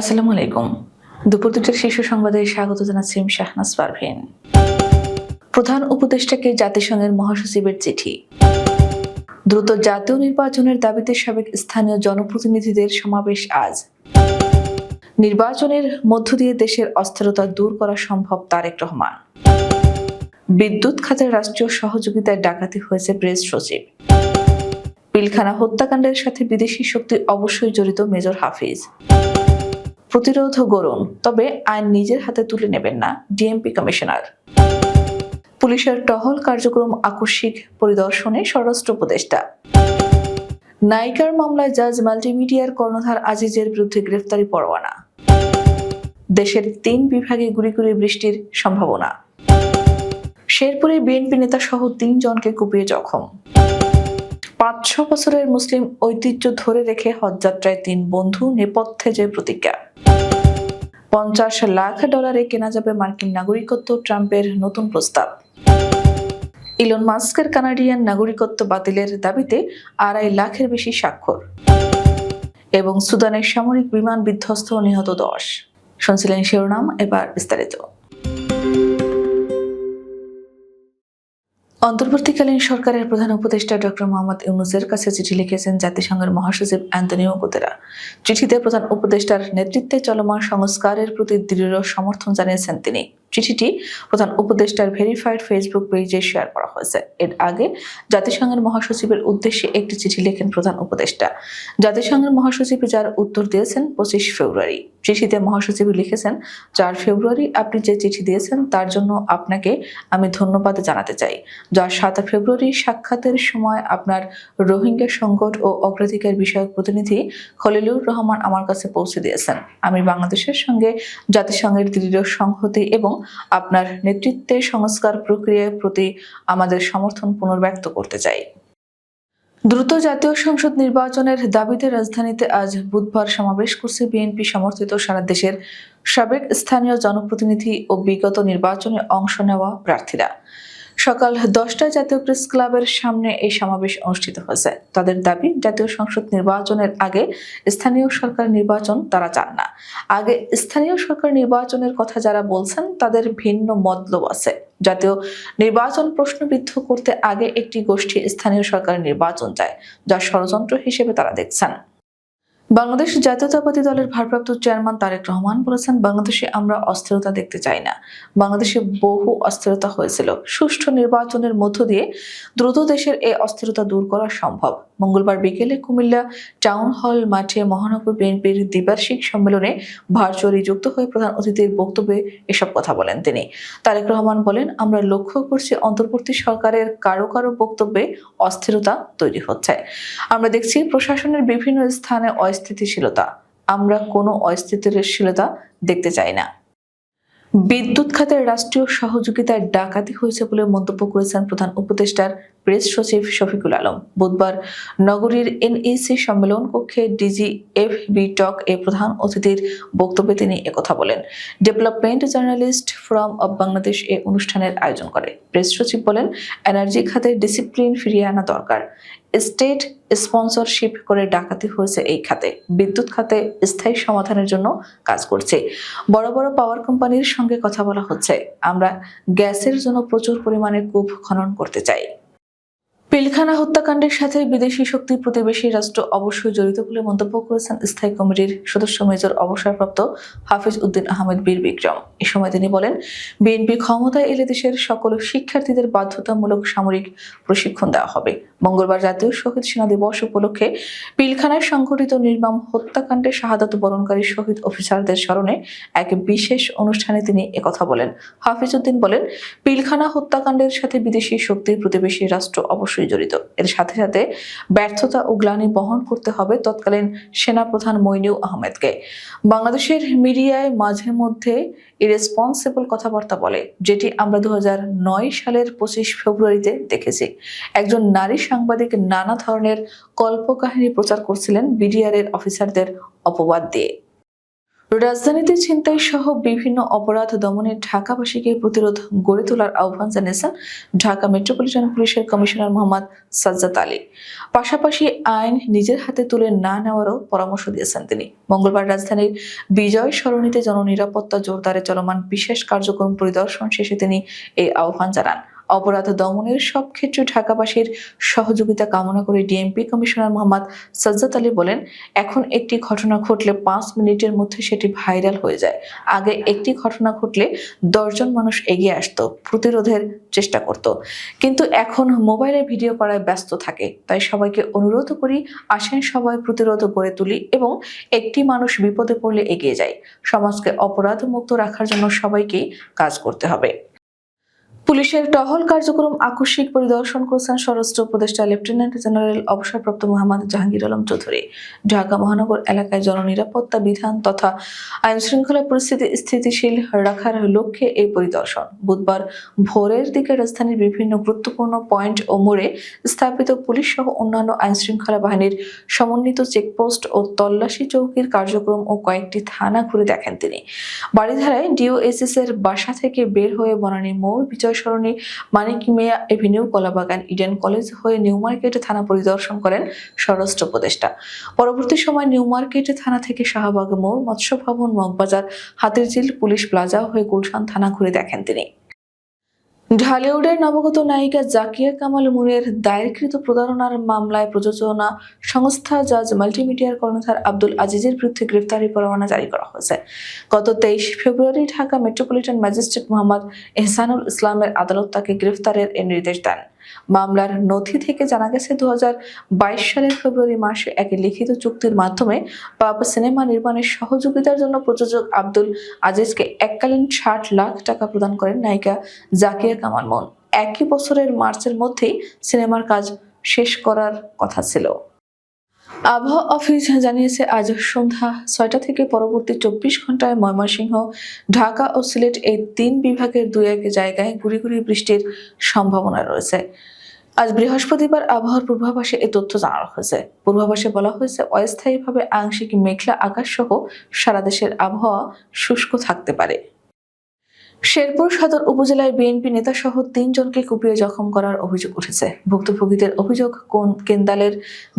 আসসালামু আলাইকুম। দুপুর দুটার শীর্ষ সংবাদে স্বাগত জানাচ্ছি শাহনাজ পারভিন। প্রধান উপদেষ্টাকে জাতিসংঘের মহাসচিবের চিঠি। দ্রুত জাতীয় নির্বাচনের দাবিতে সাবেক স্থানীয় জনপ্রতিনিধিদের সমাবেশ আজ। নির্বাচনের মধ্য দিয়ে দেশের অস্থিরতা দূর করা সম্ভব তারেক রহমান। বিদ্যুৎ খাতের রাষ্ট্রীয় সহযোগিতায় ডাকাতি হয়েছে প্রেস সচিব। পিলখানা হত্যাকাণ্ডের সাথে বিদেশি শক্তি অবশ্যই জড়িত মেজর হাফিজ। প্রতিরোধ গড়ুন, তবে আইন নিজের হাতে তুলে নেবেন না, ডিএমপি কমিশনার। পুলিশের টহল কার্যক্রম আকস্মিক পরিদর্শনে স্বরাষ্ট্র উপদেষ্টা। নায়িকার মামলায় জাজ মাল্টিমিডিয়ার কর্ণধার আজিজের বিরুদ্ধে গ্রেফতারি পরোয়ানা। দেশের তিন বিভাগে গুড়ি গুড়ি বৃষ্টির সম্ভাবনা। শেরপুরে বিএনপি নেতা সহ তিনজনকে কুপিয়ে জখম। পাঁচশো বছরের মুসলিম ঐতিহ্য ধরে রেখে হজযাত্রায় তিন বন্ধু নেপথ্যে যে প্রতিজ্ঞা। পঞ্চাশ লাখ ডলারে কেনা যাবে মার্কিন নাগরিকত্ব ট্রাম্পের নতুন প্রস্তাব। ইলন মাস্কের কানাডিয়ান নাগরিকত্ব বাতিলের দাবিতে আড়াই লাখের বেশি স্বাক্ষর এবং সুদানের সামরিক বিমান বিধ্বস্ত নিহত দশ। শুনছিলেন শিরোনাম, এবার বিস্তারিত। অন্তর্বর্তীকালীন সরকারের প্রধান উপদেষ্টা ডক্টর মোহাম্মদ ইউনুসের কাছে চিঠি লিখেছেন জাতিসংঘের মহাসচিব অ্যান্টনিও গুতেরা চিঠিতে প্রধান উপদেষ্টার নেতৃত্বে চলমান সংস্কারের প্রতি দৃঢ় সমর্থন জানিয়েছেন তিনি। চিঠিটি প্রধান উপদেষ্টার ভেরিফাইড ফেসবুক পেজে শেয়ার করা হয়েছে। এর আগে জাতিসংঘের মহাসচিবের উদ্দেশ্যে একটি চিঠি লেখেন প্রধান উপদেষ্টা। জাতিসংঘের মহাসচিব যার উত্তর দিয়েছেন পঁচিশ ফেব্রুয়ারি। চিঠিতে মহাসচিব লিখেছেন, চার ফেব্রুয়ারি আপনি যে চিঠি দিয়েছেন তার জন্য আপনাকে আমি ধন্যবাদ জানাতে চাই। যা সাত ফেব্রুয়ারি সাক্ষাতের সময় আপনার রোহিঙ্গা সংকট ও অগ্রাধিকার বিষয়ক প্রতিনিধি খলিলুর রহমান আমার কাছে পৌঁছে দিয়েছেন। আমি বাংলাদেশের সঙ্গে জাতিসংঘের দৃঢ় সংহতি এবং আপনার নেতৃত্বে সংস্কার প্রক্রিয়ার প্রতি আমাদের সমর্থন পুনর্ব্যক্ত করতে চাই। দ্রুত জাতীয় সংসদ নির্বাচনের দাবিতে রাজধানীতে আজ বুধবার সমাবেশ করছে বিএনপি সমর্থিত সারা দেশের সাবেক স্থানীয় জনপ্রতিনিধি ও বিগত নির্বাচনে অংশ নেওয়া প্রার্থীরা। সকাল দশটায় জাতীয় প্রেস ক্লাবের সামনে এই সমাবেশ অনুষ্ঠিত হয়েছে। তাদের দাবি, জাতীয় সংসদ নির্বাচনের আগে স্থানীয় সরকার নির্বাচন তারা চান না। আগে স্থানীয় সরকার নির্বাচনের কথা যারা বলছেন, তাদের ভিন্ন মতলব আছে। জাতীয় নির্বাচন প্রশ্নবিদ্ধ করতে আগে একটি গোষ্ঠী স্থানীয় সরকার নির্বাচন চায়, যা ষড়যন্ত্র হিসেবে তারা দেখছেন। বাংলাদেশ জাতীয়তাবাদী দলের ভারপ্রাপ্ত চেয়ারম্যান তারেক রহমান বলেছেন, বাংলাদেশে আমরা অস্থিরতা দেখতে চাই না। বাংলাদেশে বহু অস্থিরতা হয়েছিল। সুষ্ঠু নির্বাচনের মধ্য দিয়ে দ্রুত দেশের এই অস্থিরতা দূর করা সম্ভব। মঙ্গলবার বিকেলে কুমিল্লা টাউন হল মাঠে মহানগর বিএনপির দ্বিবার্ষিক সম্মেলনে ভার্চুয়ালি যুক্ত হয়ে প্রধান অতিথির বক্তব্যে এসব কথা বলেন তিনি। তারেক রহমান বলেন, আমরা লক্ষ্য করছি অন্তর্বর্তী সরকারের কারও কারও বক্তব্যে অস্থিরতা তৈরি হচ্ছে। আমরা দেখছি প্রশাসনের বিভিন্ন স্থানে অস্থিতিশীলতা। আমরা কোনো অস্থিতিশীলতা দেখতে চাই না। বিদ্যুৎ খাতের রাষ্ট্রীয় সহযোগিতায় ডাকাতি হয়েছে বলে মন্তব্য করেছেন প্রধান উপদেষ্টার প্রেস সচিব শফিকুল আলম। বুধবার নগরীর এনইসি সম্মেলন কক্ষে ডিজি এফ বি টক এ প্রধান অতিথির বক্তব্যে তিনি একথা বলেন। Development journalist forum of Bangladesh এ অনুষ্ঠানের আয়োজন করে। প্রেস সচিব বলেন, এনার্জি খাতে ডিসিপ্লিন ফিরিয়ে আনা দরকার। স্টেট স্পন্সরশিপ করে ডাকাতি হয়েছে এই খাতে। বিদ্যুৎ খাতে স্থায়ী সমাধানের জন্য কাজ করছে। বড় বড় পাওয়ার কোম্পানির সঙ্গে কথা বলা হচ্ছে। আমরা গ্যাসের জন্য প্রচুর পরিমাণে কূপ খনন করতে চাই। পিলখানা হত্যাকাণ্ডের সাথে বিদেশি শক্তি প্রতিবেশী রাষ্ট্র অবশ্যই জড়িত বলে মন্তব্য করেছেন স্থায়ী কমিটির সদস্য মেজর অবসরপ্রাপ্ত হাফিজ উদ্দিন আহমেদ বীর বিক্রম। এ সময় তিনি বলেন, বিএনপি ক্ষমতায় এলে দেশের সকল শিক্ষার্থীদের বাধ্যতামূলক সামরিক প্রশিক্ষণ দেওয়া হবে। মঙ্গলবার জাতীয় শহীদ সেনা দিবস উপলক্ষে পিলখানায় সংঘটিত নির্মম হত্যাকাণ্ডে শাহাদাত বরণকারী শহীদ অফিসারদের স্মরণে এক বিশেষ অনুষ্ঠানে তিনি একথা বলেন। হাফিজ উদ্দিন বলেন, পিলখানা হত্যাকাণ্ডের সাথে বিদেশি শক্তির প্রতিবেশী রাষ্ট্র অবশ্যই জড়িত। এর সাথে সাথে ব্যর্থতা ও গ্লানি বহন করতে হবে তৎকালীন সেনাপ্রধান মইনু আহমেদকে। বাংলাদেশের মিডিয়ায় মাঝে মধ্যে ইরেসপন্সিবল কথাবার্তা বলে, যেটি আমরা দু হাজার নয় সালের পঁচিশ ফেব্রুয়ারিতে দেখেছি। একজন নারী সাংবাদিক নানা ধরনের কল্পকাহিনী প্রচার করছিলেন বিডিআর এর অফিসারদের অপবাদ দিয়ে। রাজধানীতে ছিনতাই সহ বিভিন্ন অপরাধ দমনে ঢাকাবাসীকে প্রতিরোধ গড়ে তোলার আহ্বান জানিয়েছেন ঢাকা মেট্রোপলিটন পুলিশের কমিশনার মোহাম্মদ সাজ্জাদ আলী। পাশাপাশি আইন নিজের হাতে তুলে না নেওয়ারও পরামর্শ দিয়েছেন তিনি। মঙ্গলবার রাজধানীর বিজয় সরণিতে জননিরাপত্তা জোরদারে চলমান বিশেষ কার্যক্রম পরিদর্শন শেষে তিনি এই আহ্বান জানান। অপরাধ দমনের সব ক্ষেত্রে ঢাকাবাসীর সহযোগিতা কামনা করে ডিএমপি কমিশনার মোহাম্মদ সাজ্জাদ আলী বলেন, এখন একটি ঘটনা ঘটলে পাঁচ মিনিটের মধ্যে সেটি ভাইরাল হয়ে যায়। আগে একটি ঘটনা ঘটলে দশজন মানুষ এগিয়ে আসতো, প্রতিরোধের চেষ্টা করত। কিন্তু এখন মোবাইলে ভিডিও করায় ব্যস্ত থাকে, তাই সবাইকে অনুরোধ করি আসেন সবাই প্রতিরোধ গড়ে তুলি এবং একটি মানুষ বিপদে পড়লে এগিয়ে যায় সমাজকে অপরাধ মুক্ত রাখার জন্য সবাইকেই কাজ করতে হবে। পুলিশের টহল কার্যক্রম আকস্মিক পরিদর্শন করেছেন স্বরাষ্ট্র উপদেষ্টা লেফটেন্যান্ট জেনারেল অবসরপ্রাপ্ত মোহাম্মদ জাহাঙ্গীর আলম চৌধুরী। ঢাকা মহানগর এলাকায় জননিরাপত্তা বিধান তথা আইন শৃঙ্খলা পরিস্থিতি স্থিতিশীল রাখার লক্ষ্যে এই পরিদর্শন। বুধবার ভোরের দিকে রাজধানীর বিভিন্ন গুরুত্বপূর্ণ পয়েন্ট ও মোড়ে স্থাপিত পুলিশ সহ অন্যান্য আইন শৃঙ্খলা বাহিনীর সমন্বিত চেকপোস্ট ও তল্লাশি চৌকির কার্যক্রম ও কয়েকটি থানা ঘুরে দেখেন তিনি। বাড়িধারায় ডিওএসএস এর বাসা থেকে বের হয়ে বনানী মোড়, Bijoy Sarani, Manik Mia avenue Kalabagan, Eden college হয়ে নিউ মার্কেট থানা পরিদর্শন করেন স্বরাষ্ট্র উপদেষ্টা। পরবর্তী সময় নিউ মার্কেট থানা থেকে শাহবাগ মোড়, মৎস্য ভবন, মগবাজার, হাতিরঝিল পুলিশ প্লাজা হয়ে গুলশান থানা ঘুরে দেখেন তিনি। ঢালিউডের নবগত নায়িকা জাকিয়া কামাল মুনের দায়েরকৃত প্রতারণার মামলায় প্রযোজনা সংস্থা জাজ মাল্টিমিডিয়ার কর্ণধার আব্দুল আজিজের বিরুদ্ধে গ্রেফতারি পরোয়ানা জারি করা হয়েছে। গত তেইশ ফেব্রুয়ারি ঢাকা মেট্রোপলিটন ম্যাজিস্ট্রেট মোহাম্মদ এহসানুল ইসলামের আদালত তাকে গ্রেফতারের নির্দেশ দেন। মামলার নথি থেকে জানা গেছে দুহাজার বাইশ সালের ফেব্রুয়ারি মাসে এক লিখিত চুক্তির মাধ্যমে বাবা সিনেমা নির্মাণের সহযোগিতার জন্য প্রযোজক আব্দুল আজিজকে এককালীন ষাট লাখ টাকা প্রদান করেন নায়িকা জাকিয়া কামাল মন। একই বছরের মার্চের মধ্যেই সিনেমার কাজ শেষ করার কথা ছিল। আবহাওয়া অফিস জানিয়েছে, আজ সন্ধ্যা ছয়টা থেকে পরবর্তী চব্বিশ ঘন্টায় ময়মনসিংহ, ঢাকা ও সিলেট এই তিন বিভাগের দুই এক জায়গায় গুড়ি গুড়ি বৃষ্টির সম্ভাবনা রয়েছে। আজ বৃহস্পতিবার আবহাওয়ার পূর্বাভাসে এই তথ্য জানানো হয়েছে। পূর্বাভাসে বলা হয়েছে, অস্থায়ীভাবে আংশিক মেঘলা আকাশ সহ সারা দেশের আবহাওয়া শুষ্ক থাকতে পারে। শেরপুর সদর উপজেলায় বিএনপি নেতা সহ তিনজনকে কুপিয়ে জখম করার অভিযোগ উঠেছে। ভুক্তভোগীদের অভিযোগ, কোন কেন্দালের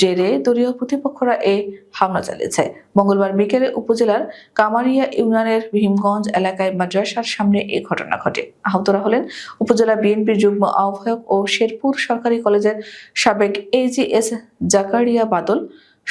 জেরে দলীয় প্রতিপক্ষরা এ হামলা চালিয়েছে। মঙ্গলবার বিকেলে উপজেলার কামারিয়া ইউনিয়নের ভীমগঞ্জ এলাকায় মাদ্রাসার সামনে এই ঘটনা ঘটে। আহতরা হলেন উপজেলা বিএনপির যুগ্ম আহ্বায়ক ও শেরপুর সরকারি কলেজের সাবেক এজিএস জাকারিয়া বাদল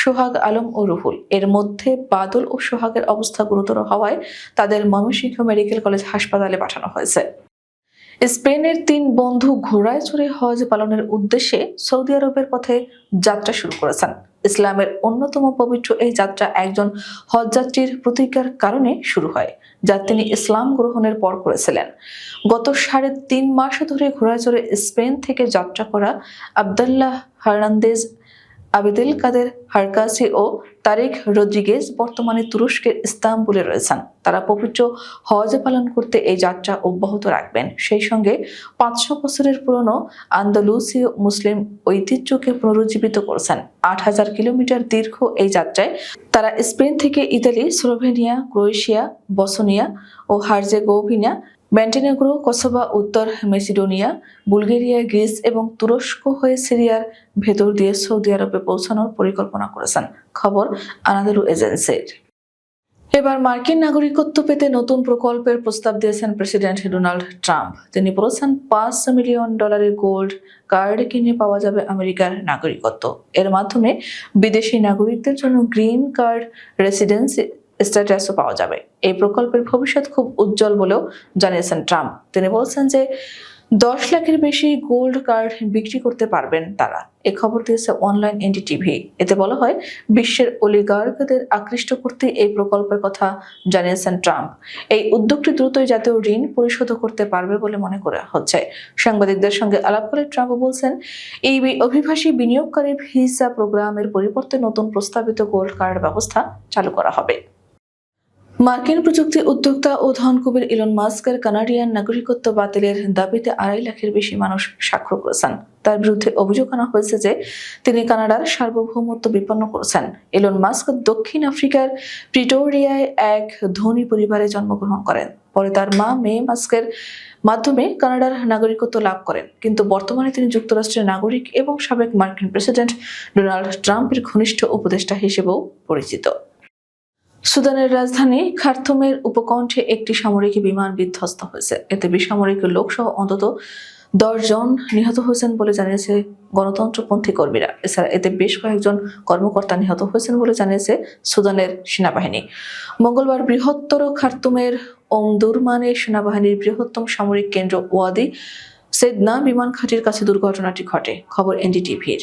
সোহাগ আলম ও রুহুল। এর মধ্যে বাদল ও সোহাগের অবস্থা গুরুতর হওয়ায় তাদের ময়মনসিংহ মেডিকেল কলেজ হাসপাতালে পাঠানো হয়েছে। স্পেনের তিন বন্ধু ঘোড়ায় চড়ে হজ পালনের উদ্দেশ্যে সৌদি আরবের পথে যাত্রা শুরু করেছেন। ইসলামের অন্যতম পবিত্র এই যাত্রা একজন হজযাত্রীর প্রতিজ্ঞার কারণে শুরু হয়, যা তিনি ইসলাম গ্রহণের পর করেছিলেন। গত সাড়ে তিন মাস ধরে ঘোড়ায় চড়ে স্পেন থেকে যাত্রা করা Abdallah Hernandez Abedil Kader Harkasi ও তারেক রদ্রিগেজ বর্তমানে তুরস্কের ইস্তাম্বুলে রয়েছেন। তারা পবিত্র হজ পালন করতে এই যাত্রা অব্যাহত রাখবেন। সেই সঙ্গে পাঁচশো বছরের পুরনো আন্দালুসীয় মুসলিম ঐতিহ্যকে পুনরুজ্জীবিত করছেন। আট হাজার কিলোমিটার দীর্ঘ এই যাত্রায় তারা স্পেন থেকে ইতালি, স্লোভেনিয়া, ক্রোয়েশিয়া, বসনিয়া ও হার্জেগোভিনা মন্টেনেগ্রো, কসোভা, উত্তর মেসিডোনিয়া, বুলগেরিয়া, গ্রিস এবং তুরস্ক হয়ে সিরিয়ার ভেতর দিয়ে সৌদি আরবে পৌঁছানোর পরিকল্পনা করেছেন। খবর আনাদুলু এজেন্সির। এবার মার্কিন নাগরিকত্ব পেতে নতুন প্রকল্পের প্রস্তাব দিয়েছেন প্রেসিডেন্ট ডোনাল্ড ট্রাম্প। তিনি বলেছেন, পাঁচ মিলিয়ন ডলারের গোল্ড কার্ড কিনে পাওয়া যাবে আমেরিকার নাগরিকত্ব। এর মাধ্যমে বিদেশি নাগরিকদের জন্য গ্রিন কার্ড রেসিডেন্সি স্ট্যাটাসও পাওয়া যাবে। এই প্রকল্পের ভবিষ্যৎ খুব উজ্জ্বল বলেও জানিয়েছেন ট্রাম্প। তিনি বলছেন যে, দশ লাখের বেশি গোল্ড কার্ড বিক্রি করতে পারবেন তারা। এ খবর দিয়েছে অনলাইন এনডিটিভি। এতে বলা হয়, বিশ্বের অলিগার্কদের আকৃষ্ট করতে এই প্রকল্পের কথা জানিয়েছেন ট্রাম্প। এই উদ্যোগটি দ্রুতই জাতীয় ঋণ পরিশোধ করতে পারবে বলে মনে করা হচ্ছে। সাংবাদিকদের সঙ্গে আলাপ করে ট্রাম্প বলছেন, এই অভিবাসী বিনিয়োগকারী ভিসা প্রোগ্রামের পরিবর্তে নতুন প্রস্তাবিত গোল্ড কার্ড ব্যবস্থা চালু করা হবে। মার্কিন প্রযুক্তি উদ্যোক্তা ও ধনকুবের ইলন মাস্কের কানাডিয়ান নাগরিকত্ব বাতিলের দাবিতে আড়াই লাখের বেশি মানুষ স্বাক্ষর করেছেন। তার বিরুদ্ধে অভিযোগ আনা হয়েছে যে তিনি কানাডার সার্বভৌমত্ব বিপন্ন করেছেন। ইলন মাস্ক দক্ষিণ আফ্রিকার প্রিটোরিয়ায় এক ধনী পরিবারে জন্মগ্রহণ করেন। পরে তার মা মে মাস্কের মাধ্যমে কানাডার নাগরিকত্ব লাভ করেন। কিন্তু বর্তমানে তিনি যুক্তরাষ্ট্রের নাগরিক এবং সাবেক মার্কিন প্রেসিডেন্ট ডোনাল্ড ট্রাম্পের ঘনিষ্ঠ উপদেষ্টা হিসেবেও পরিচিত। সুদানের রাজধানী খার্থুমের উপকণ্ঠে একটি সামরিক বিমান বিধ্বস্ত হয়েছে। এতে বেসামরিক লোকসহ অন্তত দশ জন নিহত হয়েছেন বলে জানিয়েছে গণতন্ত্রপন্থী কর্মীরা। এছাড়া এতে বেশ কয়েকজন কর্মকর্তা নিহত হয়েছেন বলে জানিয়েছে সুদানের সেনাবাহিনী। মঙ্গলবার বৃহত্তর খার্তুমের ওমদুরমানে সেনাবাহিনীর বৃহত্তম সামরিক কেন্দ্র ওয়াদি সেদনা বিমান ঘাটির কাছে দুর্ঘটনাটি ঘটে। খবর এনডিটিভির।